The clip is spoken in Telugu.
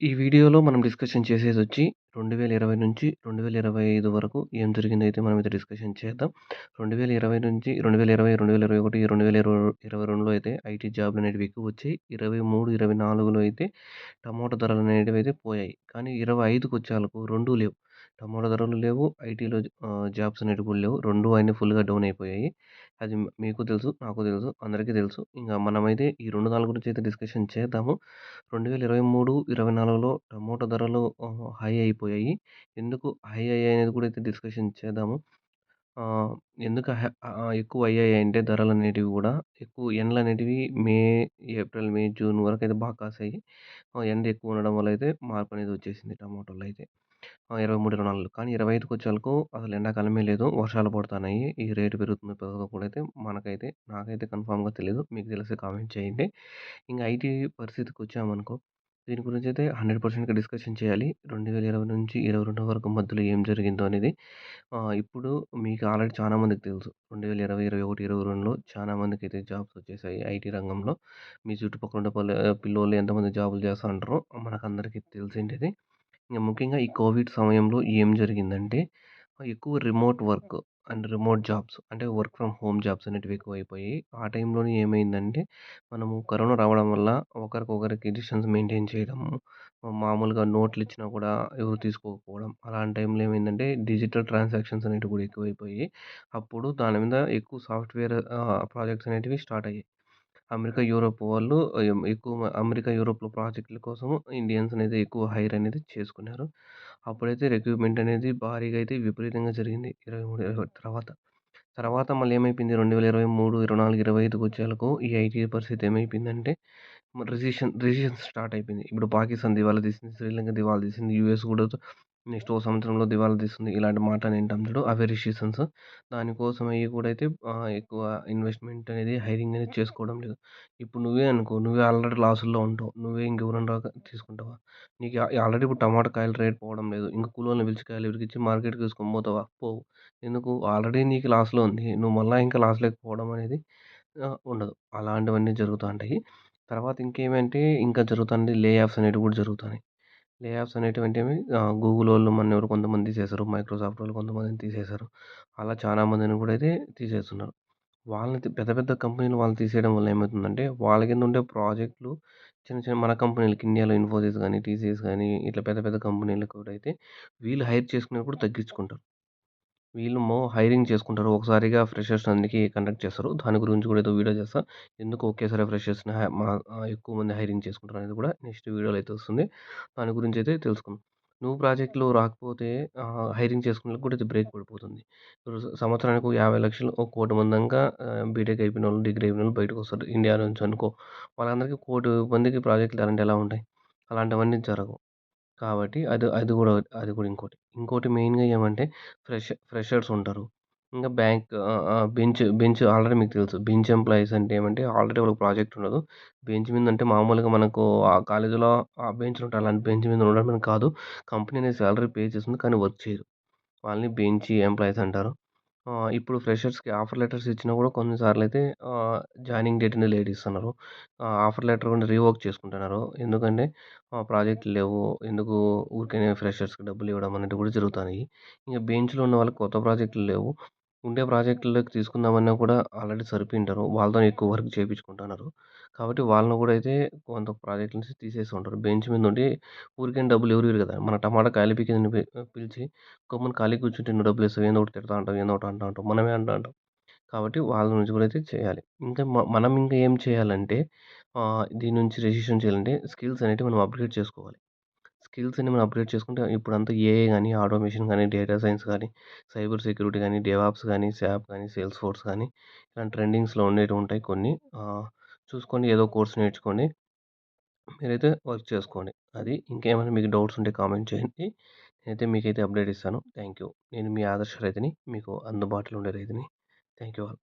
ఈ వీడియోలో మనం డిస్కషన్ చేసేది వచ్చి రెండు వేల ఇరవై నుంచి రెండు వేల ఇరవై ఐదు వరకు ఏం జరిగిందైతే మనం అయితే డిస్కషన్ చేద్దాం. రెండు వేల ఇరవై నుంచి రెండు వేల ఇరవై రెండు వేల ఇరవై ఒకటి రెండు వేల ఇరవై ఇరవై రెండులో అయితే ఐటీ జాబ్లు అనేటివి ఎక్కువ వచ్చాయి. ఇరవై మూడు ఇరవై నాలుగులో అయితే టమాటో ధరలు అనేటివి అయితే పోయాయి. కానీ ఇరవై ఐదుకి వచ్చేలకు రెండు లేవు. టమోటా ధరలు లేవు. ఐటీలో జాబ్స్ అనేటివి కూడా లేవు. రెండు అన్నీ ఫుల్‌గా డౌన్ అయిపోయాయి. అది మీకు తెలుసు. నాకు తెలుసు. అందరికీ తెలుసు. ఇంకా మనమైతే ఈ రెండు నాలుగు గురించి అయితే డిస్కషన్ చేద్దాము. 2023, 24లో టమోటా ధరలు హై అయిపోయాయి. ఎందుకు హై అయ్యాయనేది కూడా అయితే డిస్కషన్ చేద్దాము. ఎందుకు ఎక్కువ అయ్యాయి అంటే ధరలు అనేటివి కూడా ఎక్కువ ఎండలనేటివి మే, ఏప్రిల్, మే, జూన్ వరకు అయితే బాగా కాసాయి. ఎండ ఎక్కువ ఉండడం వల్ల అయితే మార్పు అనేది వచ్చేసింది టమోటాలో అయితే. ఇరవై మూడు ఇరవై నాలుగు కానీ 25కొచ్చేవరకు అసలు ఎండాకాలమే లేదు. వర్షాలు పడుతున్నాయి. ఈ రేటు పెరుగుతుందో పెరగదో కూడా అయితే మనకైతే నాకైతే కన్ఫామ్గా తెలియదు మీకు తెలిస్తే కామెంట్ చేయండి. ఇంకా ఐటీ పరిస్థితికి వచ్చామనుకో దీని గురించి అయితే హండ్రెడ్ పర్సెంట్గా డిస్కషన్ చేయాలి. 2020 నుంచి 22 వరకు మధ్యలో ఏం జరిగిందో అనేది. ఇప్పుడు మీకు ఆల్రెడీ చాలా మందికి తెలుసు. 2020, 21, 22లో చాలా మందికి అయితే జాబ్స్ వచ్చేసాయి ఐటీ రంగంలో. మీ చుట్టుపక్కల ఉండే పల్లె పిల్లోళ్ళు ఎంతమంది జాబులు చేస్తూ ఉంటారో మనకందరికీ తెలిసిండేదే. ఇంక ముఖ్యంగా ఈ కోవిడ్ సమయంలో ఏం జరిగిందంటే ఎక్కువ remote work and remote jobs అంటే వర్క్ ఫ్రమ్ హోమ్ జాబ్స్ అనేటివి ఎక్కువైపోయి ఆ టైంలోనే ఏమైందంటే మనము కరోనా రావడం వల్ల ఒకరికొకరికి డిస్టెన్స్ మెయింటైన్ చేయడము, మామూలుగా నోట్లు ఇచ్చినా కూడా ఎవరు తీసుకోకపోవడం. అలాంటి టైంలో ఏమైందంటే డిజిటల్ ట్రాన్సాక్షన్స్ అనేటివి కూడా ఎక్కువైపోయి అప్పుడు దాని మీద ఎక్కువ సాఫ్ట్‌వేర్ ప్రాజెక్ట్స్ అనేటివి స్టార్ట్ అయ్యాయి. అమెరికా, యూరోప్ వాళ్ళు ఎక్కువ అమెరికా, యూరోప్‌లో ప్రాజెక్టుల కోసం ఇండియన్స్ అనేది ఎక్కువ హైర్ అనేది చేసుకున్నారు. అప్పుడైతే రిక్రూట్‌మెంట్ అనేది భారీగా అయితే విపరీతంగా జరిగింది. 23, 20 తర్వాత. తర్వాత మళ్ళీ ఏమైపోయింది 2023, 24, 25కొచ్చేవరకు ఈ ఐటీ పరిస్థితి ఏమైపోయిందంటే రిసిషన్ రిసిషన్ స్టార్ట్ అయిపోయింది. ఇప్పుడు పాకిస్తాన్ దివాలా తీసింది. శ్రీలంక దివాలా తీసింది. యూఎస్ కూడా నెక్స్ట్ ఓ సంవత్సరంలో దివాలా తీస్తుంది. ఇలాంటి మాటలు వింటాం చూడు అవే రిసిషన్స్. దానికోసం అవి కూడా అయితే ఎక్కువ ఇన్వెస్ట్‌మెంట్ అనేది హైరింగ్ అనేది చేసుకోవడం లేదు. ఇప్పుడు నువ్వే అనుకో నువ్వే ఆల్రెడీ లాసుల్లో ఉంటావు. నువ్వే ఇంకెవరన్నా తీసుకుంటావా? నీకు ఆల్రెడీ ఇప్పుడు టమాటా కాయలు రేట్ పోవడం లేదు. ఇంక కూలోళ్ళని పిలిచి కాయలు ఇరికిచ్చి మార్కెట్‌కి తీసుకొని పోతావా? పోవు. ఎందుకు? ఆల్రెడీ నీకు లాస్‌లో ఉంది. నువ్వు మళ్ళీ ఇంకా లాస్‌లోకి పోవడం అనేది ఉండదు. అలాంటివన్నీ జరుగుతూ ఉంటాయి. తర్వాత ఇంకేమంటే ఇంకా జరుగుతుంది లే ఆఫ్స్ అనేటివి కూడా జరుగుతున్నాయి. లే ఆఫ్స్ అనేటువంటివి ఆహ్, మన ఎవరు కొంతమంది తీసేశారు. మైక్రోసాఫ్ట్ వాళ్ళు కొంతమందిని తీసేశారు. అలా చాలా మందిని కూడా అయితే తీసేస్తున్నారు. వాళ్ళని పెద్ద పెద్ద కంపెనీలు వాళ్ళు తీసేయడం వల్ల ఏమవుతుందంటే వాళ్ళ కింద ఉండే ప్రాజెక్టులు చిన్న చిన్న మన కంపెనీలకి ఇండియాలో ఇన్ఫోసిస్ కానీ టీసీఎస్ కానీ ఇట్లా పెద్ద పెద్ద కంపెనీలకు కూడా అయితే వీళ్ళు హైర్ చేసుకునేది కూడా తగ్గించుకుంటారు. వీళ్ళు హైరింగ్ చేసుకుంటారు. ఒకసారిగా ఫ్రెషర్స్ అందుకే కండక్ట్ చేస్తారు. దాని గురించి కూడా ఏదో వీడియో చేస్తాను ఎందుకు ఒకేసారి ఫ్రెషర్స్‌ని మా ఎక్కువ మంది హైరింగ్ చేసుకుంటారు అనేది కూడా నెక్స్ట్ వీడియోలో అయితే వస్తుంది. దాని గురించి అయితే తెలుసుకుందాం. నువ్వు ప్రాజెక్టులో రాకపోతే హైరింగ్ చేసుకునేకి కూడా ఇది బ్రేక్ పడిపోతుంది. సంవత్సరానికి యాభై లక్షలు ఒక కోటి మందంగా బీటెక్ అయిపోయిన వాళ్ళు డిగ్రీ అయిపోయిన వాళ్ళు బయటకు బయటకొస్తారు. ఇండియా నుంచి అనుకో. వాళ్ళందరికీ కోటి మందికి ప్రాజెక్టులు అలాంటి ఎలా ఉంటాయి? అలాంటివన్నీ జరగవు. కాబట్టి అది అది కూడా అది కూడా ఇంకోటి. ఇంకోటి మెయిన్‌గా ఏమంటే ఫ్రెష్ ఫ్రెషర్స్ ఉంటారు. ఇంకా బ్యాంక్ బెంచ్ బెంచ్ ఆల్రెడీ మీకు తెలుసు. బెంచ్ ఎంప్లాయీస్ అంటే ఏమంటే ఆల్రెడీ వాళ్ళకి ప్రాజెక్ట్ ఉండదు. బెంచ్ మీద అంటే మామూలుగా మనకు ఆ కాలేజీలో ఆ బెంచ్‌లు ఉంటాయి. అలాంటి బెంచ్ మీద ఉండడం కాదు. కంపెనీ అనేది సాలరీ పే చేస్తుంది. కానీ వర్క్ చేయరు. వాళ్ళని బెంచ్ ఎంప్లాయీస్ అంటారు. ఇప్పుడు ఫ్రెషర్స్‌కి ఆఫర్ లెటర్స్ ఇచ్చినా కూడా కొన్నిసార్లు అయితే జాయినింగ్ డేట్ని లేట్ ఇస్తున్నారు. ఆఫర్ లెటర్ కూడా రీవర్క్ చేసుకుంటున్నారు. ఎందుకంటే ఆహ్, ప్రాజెక్టులు లేవు. ఎందుకు ఊరికనే ఫ్రెషర్స్‌కి డబ్బులు ఇవ్వడం అనేది కూడా జరుగుతున్నాయి. ఇంకా బెంచ్‌లో ఉన్న వాళ్ళకి కొత్త ప్రాజెక్టులు లేవు. ఉండే ప్రాజెక్టులకు తీసుకుందామన్నా కూడా ఆల్రెడీ సరిపోయింటారు. వాళ్ళతో ఎక్కువ వర్క్ చేయించుకుంటున్నారు కాబట్టి వాళ్ళని కూడా అయితే కొంత ప్రాజెక్ట్ నుంచి తీసేసి ఉంటారు. బెంచ్ మీద ఉండి ఊరికే డబ్బులు ఎవరు ఇవ్వరు కదా! మన టమాటా కాయలు పీకేదని పిలిచి గమ్మున ఖాళీ కూర్చుంటే నువ్వు డబ్బులు ఇస్తావు. ఏందో ఒకటి తిడతా ఉంటావు. ఏందో ఒకటి అంటా ఉంటావు. మనమే అంటా ఉంటాం. కాబట్టి వాళ్ళ నుంచి కూడా అయితే చేయాలి. ఇంకా మనం ఇంకా ఏం చేయాలంటే దీని నుంచి రెసిషన్ చేయాలంటే స్కిల్స్ అనేవి మనం అప్‌గ్రేడ్ చేసుకోవాలి. స్కిల్స్ అన్ని మనం అప్‌గ్రేడ్ చేసుకుంటే ఇప్పుడంతా ఏఐ కానీ ఆటోమేషన్ కానీ డేటా సైన్స్ కానీ సైబర్ సెక్యూరిటీ కానీ డెవాప్స్ కానీ శాప్ కానీ సేల్స్ ఫోర్స్ కానీ ఇలాంటి ట్రెండింగ్స్‌లో ఉండేవి ఉంటాయి కొన్ని. చూసుకోండి ఏదో కోర్స్ నేర్చుకోండి. మీరైతే వర్క్ చేసుకోండి. అది ఇంకేమైనా మీకు డౌట్స్ ఉంటే కామెంట్ చేయండి. నేనైతే మీకైతే అప్డేట్ ఇస్తాను. Thank you. నేను మీ ఆదర్శ రైతుని. మీకు అందుబాటులో ఉండే రైతుని. Thank you all.